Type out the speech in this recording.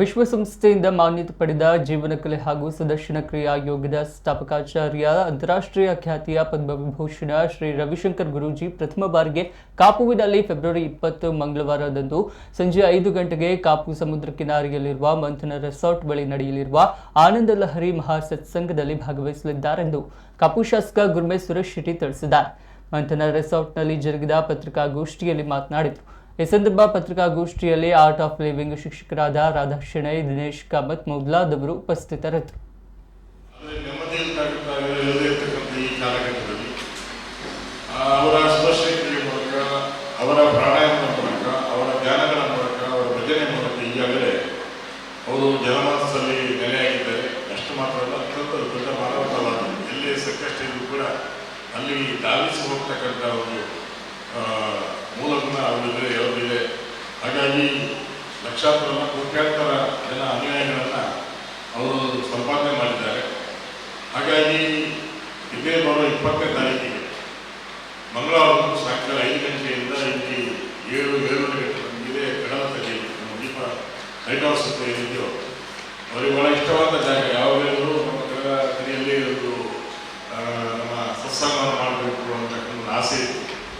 ವಿಶ್ವಸಂಸ್ಥೆಯಿಂದ ಮಾನ್ಯತೆ ಪಡೆದ ಜೀವನ ಕಲೆ ಹಾಗೂ ಸುದರ್ಶನ ಕ್ರಿಯಾ ಯೋಗದ ಸ್ಥಾಪಕಾಚಾರ್ಯ, ಅಂತಾರಾಷ್ಟ್ರೀಯ ಖ್ಯಾತಿಯ ಪದ್ಮವಿಭೂಷಣ ಶ್ರೀ ರವಿಶಂಕರ್ ಗುರೂಜಿ ಪ್ರಥಮ ಬಾರಿಗೆ ಕಾಪುವಿನಲ್ಲಿ ಫೆಬ್ರವರಿ ಇಪ್ಪತ್ತು ಮಂಗಳವಾರದಂದು ಸಂಜೆ ಐದು ಗಂಟೆಗೆ ಕಾಪು ಸಮುದ್ರ ಕಿನಾರಿಯಲ್ಲಿರುವ ಮಂಥನ ರೆಸಾರ್ಟ್ ಬಳಿ ನಡೆಯಲಿರುವ ಆನಂದ ಲಹರಿ ಮಹಾ ಸತ್ಸಂಗದಲ್ಲಿ ಭಾಗವಹಿಸಲಿದ್ದಾರೆಂದು ಕಾಪು ಶಾಸಕ ಗುರ್ಮೆ ಸುರೇಶ್ ಶೆಟ್ಟಿ ತಿಳಿಸಿದ್ದಾರೆ. ಮಂಥನ ರೆಸಾರ್ಟ್ನಲ್ಲಿ ಜರುಗಿದ ಪತ್ರಿಕಾಗೋಷ್ಠಿಯಲ್ಲಿ ಮಾತನಾಡಿದರು. ಈ ಸಂದರ್ಭ ಪತ್ರಿಕಾಗೋಷ್ಠಿಯಲ್ಲಿ ಆರ್ಟ್ ಆಫ್ ಲಿವಿಂಗ್ ಶಿಕ್ಷಕರಾದ ರಾಧಾ ಶೆಣೈ ದಿನೇಶ್ ಕಾಮತ್, ಮೊದಲಾದವರು ಉಪಸ್ಥಿತರಿದ್ದರು. ಅವರ ಮೂಲಕ, ಅವರ ಪ್ರಾಣಾಯಾಮದ ಮೂಲಕ, ಅವರ ಧ್ಯಾನಗಳ ಮೂಲಕ, ಅವರ ಭಜನೆ ಮೂಲಕ ಈಗಾಗಲೇ ಅವರು ಜನಮಾನಸದಲ್ಲಿ ನೆಲೆಯಾಗಿದ್ದಾರೆ. ಅಷ್ಟು ಮಾತ್ರ ಅಲ್ಲ, ಅತ್ಯಂತ ದೊಡ್ಡ ಮಾನವತಾವಾದ. ಎಲ್ಲಿ ಸಂಕಷ್ಟಿದ್ರು ಕೂಡ ಅಲ್ಲಿ ಧಾವಿಸಿ ಹೋಗ್ತಕ್ಕಂಥ ಒಂದು ಮೂಲಗುಣ ಅವರಿದೆ ಅವರಿದೆ ಹಾಗಾಗಿ ಲಕ್ಷಾಂತರ ಕೋಟ್ಯಾಂತರ ಜನ ಅನ್ಯಾಯಗಳನ್ನು ಅವರು ಸಂಪಾದನೆ ಮಾಡಿದ್ದಾರೆ. ಹಾಗಾಗಿ ಇದೇ ಬರೋ ಇಪ್ಪತ್ತನೇ ತಾರೀಕಿಗೆ ಮಂಗಳವಾರ ಸಾಯಂಕಾಲ ಐದು ಗಂಟೆಯಿಂದ ಇಲ್ಲಿ ಏಳು, ಏಳುವರೆ ಗಂಟೆ ಇದೇ ಕಡಲದಲ್ಲಿ ನಮ್ಮ ದೀಪ ಲೈಟ್ ಹೌಸ್ ಅಂತ ಏನಿದೆಯೋ ಅವರಿಗೆ ಬಹಳ ಇಷ್ಟವಾದ ಜಾಗ. ಯಾವಾಗಲೂ ನಮ್ಮ ಕಡೆಯಲ್ಲಿ ಒಂದು ನಮ್ಮ ಸತ್ಸಂಗವನ್ನು ಮಾಡಬೇಕು ಅಂತಕ್ಕಂಥ ಆಸೆ ಇದೆ